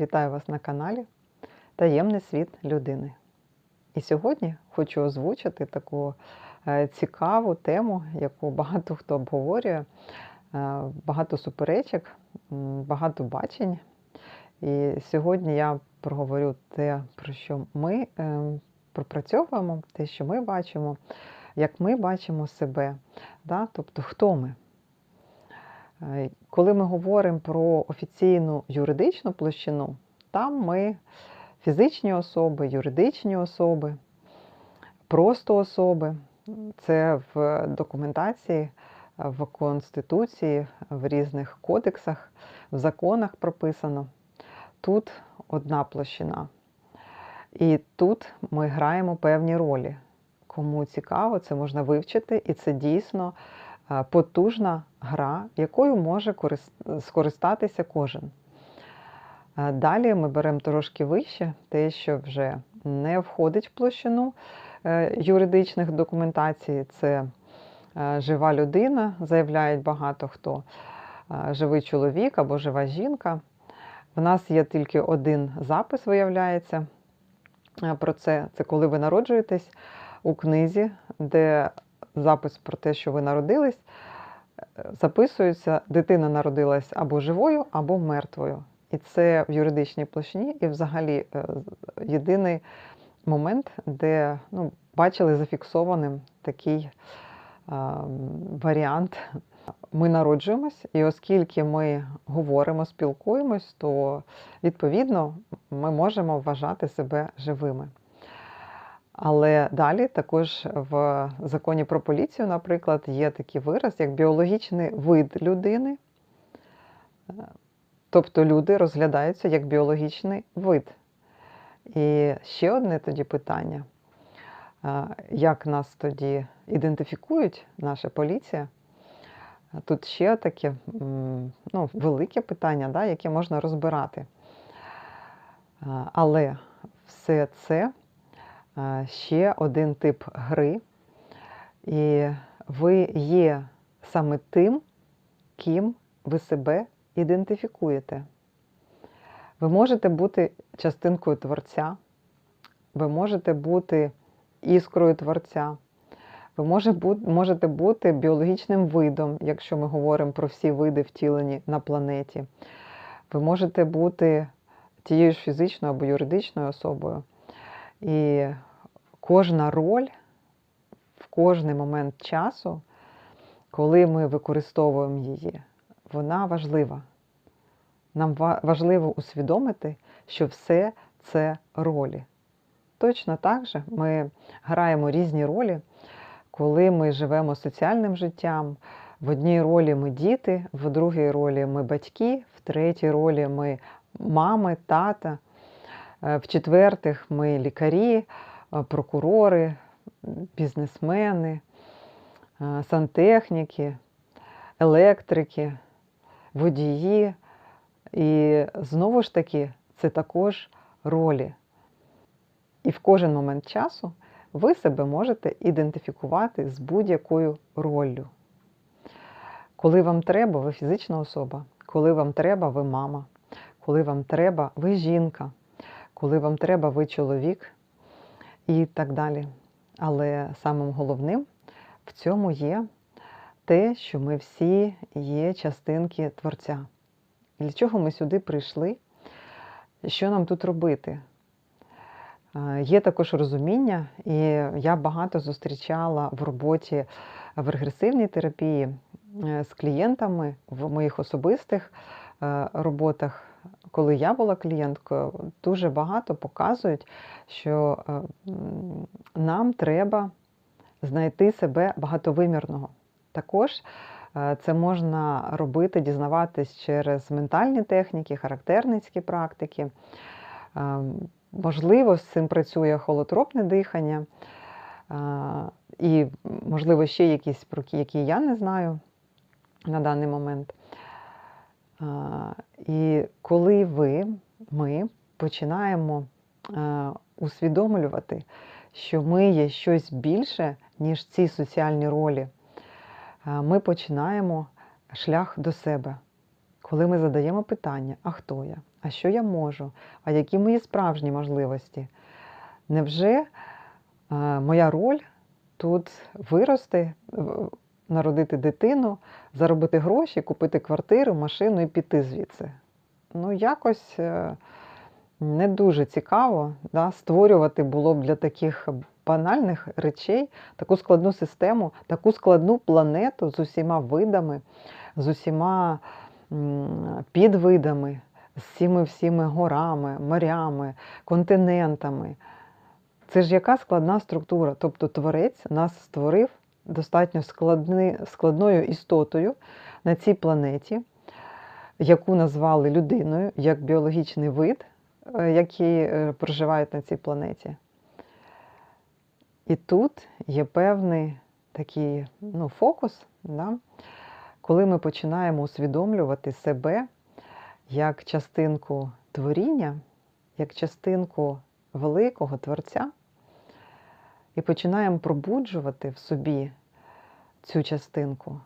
Вітаю вас на каналі Таємний світ людини. І сьогодні хочу озвучити таку е, цікаву тему, яку багато хто обговорює, е, багато суперечок, багато бачень. І сьогодні я проговорю те, про що ми е, пропрацьовуємо, те, що ми бачимо, як ми бачимо себе, тобто хто ми. Е, Коли ми говоримо про офіційну юридичну площину, там ми фізичні особи, юридичні особи, просто особи. Це в документації, в Конституції, в різних кодексах, в законах прописано. Тут одна площина. І тут ми граємо певні ролі. Кому цікаво, це можна вивчити, і це дійсно потужна гра, якою може скористатися кожен. Е, Далі ми беремо трошки вище, те, що вже не входить в площину е, юридичних документацій. Це е, жива людина, заявляють багато хто, е, живий чоловік або жива жінка. В нас є тільки один запис, виявляється е, про це. Це коли ви народжуєтесь у книзі, де запис про те, що ви народились, записується, дитина народилась або живою, або мертвою. І це в юридичній площині, і взагалі е, єдиний момент, де ну, бачили зафіксованим такий е, варіант. Ми народжуємось, і оскільки ми говоримо, спілкуємось, то відповідно ми можемо вважати себе живими. Але далі також в законі про поліцію, наприклад, є такий вираз, як біологічний вид людини. Тобто люди розглядаються як біологічний вид. І ще одне тоді питання: як нас тоді ідентифікують, наша поліція? Тут ще таке ну, велике питання, да, яке можна розбирати. Але все це ще один тип гри, і ви є саме тим, ким ви себе ідентифікуєте. Ви можете бути частинкою творця, ви можете бути іскрою творця, ви можете бути біологічним видом, якщо ми говоримо про всі види втілені на планеті. Ви можете бути тією ж фізичною або юридичною особою. І кожна роль в кожний момент часу, коли ми використовуємо її, вона важлива. Нам ва- важливо усвідомити, що все це ролі. Точно так же ми граємо різні ролі, коли ми живемо соціальним життям. В одній ролі ми діти, в другій ролі ми батьки, в третій ролі ми мами, тата, в четвертих ми лікарі, е, прокурори, бізнесмени, е, сантехніки, електрики, водії. І знову ж таки, це також ролі. І в кожен момент часу ви себе можете ідентифікувати з будь-якою роллю. Коли вам треба, ви фізична особа, коли вам треба, ви мама, коли вам треба, ви жінка, коли вам треба, ви чоловік і так далі. Але самим головним в цьому є те, що ми всі є частинки Творця. Для чого ми сюди прийшли? Що нам тут робити? Е, Є також розуміння, і я багато зустрічала в роботі в регресивній терапії е, з клієнтами в моїх особистих е, роботах. Коли я була клієнткою, дуже багато показують, що е, нам треба знайти себе багатовимірного. Також е, це можна робити, дізнаватись через ментальні техніки, характерницькі практики. Е, Можливо, з цим працює холотропне дихання, і, можливо, ще якісь, про які я не знаю на даний момент. І коли ви, ми починаємо е, усвідомлювати, що ми є щось більше, ніж ці соціальні ролі, е, ми починаємо шлях до себе. Коли ми задаємо питання, а хто я, а що я можу, а які мої справжні можливості. Невже е, моя роль тут вирости, народити дитину, заробити гроші, купити квартиру, машину і піти звідси? Ну, якось е, не дуже цікаво да, створювати було б для таких банальних речей таку складну систему, таку складну планету з усіма видами, з усіма підвидами, з всіми всіми горами, морями, континентами. Це ж яка складна структура? Тобто Творець нас створив достатньо складни, складною істотою на цій планеті, яку назвали людиною як біологічний вид, е, який е, проживає на цій планеті. І тут є певний такий ну, фокус, да? коли ми починаємо усвідомлювати себе як частинку творіння, як частинку великого Творця, і починаємо пробуджувати в собі цю частинку,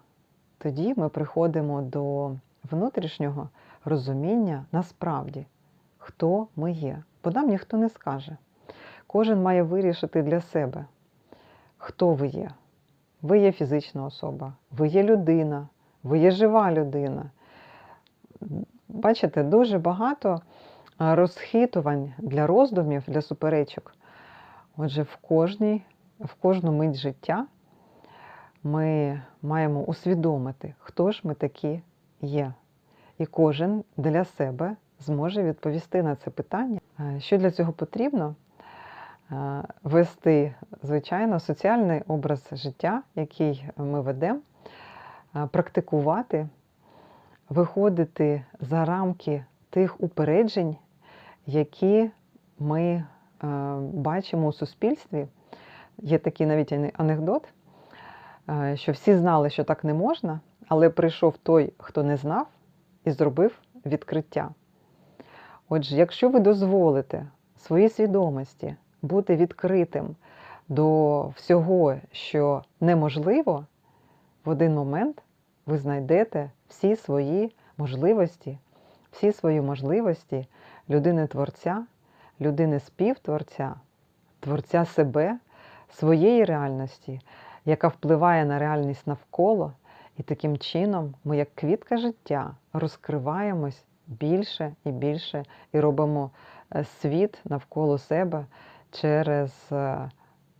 тоді ми приходимо до внутрішнього розуміння насправді, хто ми є. Бо нам ніхто не скаже. Кожен має вирішити для себе, хто ви є. Ви є фізична особа, ви є людина, ви є жива людина. Бачите, дуже багато розхитувань для роздумів, для суперечок. Отже, в кожній, в кожну мить життя ми маємо усвідомити, хто ж ми такі є. І кожен для себе зможе відповісти на це питання. Е, Що для цього потрібно? Е, Вести, звичайно, соціальний образ життя, який ми ведемо, е, практикувати, виходити за рамки тих упереджень, які ми бачимо у суспільстві. Є такий навіть анекдот, е, що всі знали, що так не можна, але прийшов той, хто не знав, і зробив відкриття. Отже, якщо ви дозволите своїй свідомості бути відкритим до всього, що неможливо, в один момент ви знайдете всі свої можливості, всі свої можливості людини-творця, людини співтворця, творця себе, своєї реальності, яка впливає на реальність навколо, і таким чином ми, як квітка життя, розкриваємось більше і більше і робимо е, світ навколо себе через е,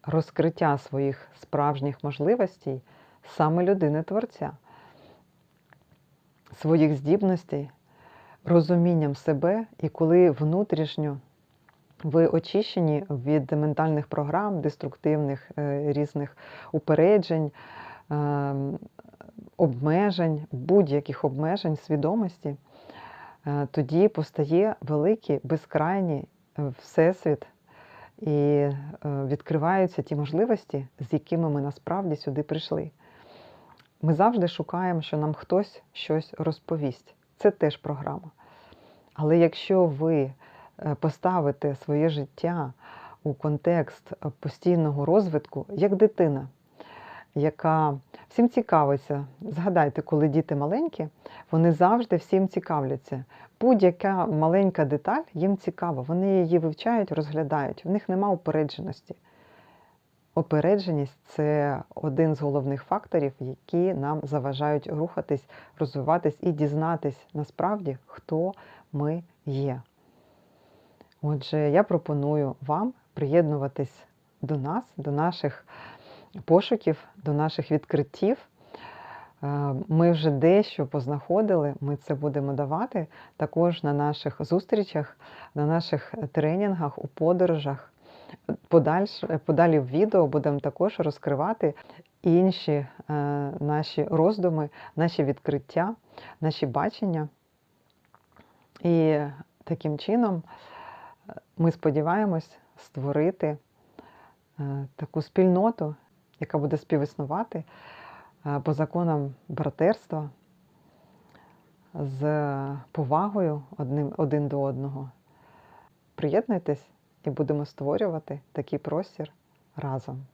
розкриття своїх справжніх можливостей саме людини-творця, своїх здібностей, розумінням себе, і коли внутрішньо ви очищені від ментальних програм, деструктивних е, різних упереджень, е, обмежень, будь-яких обмежень свідомості, е, тоді постає великий безкрайній е, всесвіт і відкриваються ті можливості, з якими ми насправді сюди прийшли. Ми завжди шукаємо, що нам хтось щось розповість. Це теж програма. Але якщо ви е, поставите своє життя у контекст постійного розвитку, як дитина, яка всім цікавиться, згадайте, коли діти маленькі, вони завжди всім цікавляться. Будь-яка маленька деталь їм цікава, вони її вивчають, розглядають, в них нема упередженості. Опередженість це один з головних факторів, які нам заважають рухатись, розвиватись і дізнатись насправді, хто ми є. Отже, я пропоную вам приєднуватись до нас, до наших пошуків, до наших відкриттів. Е, Ми вже дещо познаходили, ми це будемо давати також на наших зустрічах, на наших тренінгах, у подорожах. Подальш, подалі в відео будемо також розкривати інші е, наші роздуми, наші відкриття, наші бачення. І таким чином ми сподіваємось створити е, таку спільноту, яка буде співіснувати е, по законам братерства з повагою одним, один до одного. Приєднуйтесь і будемо створювати такий простір разом.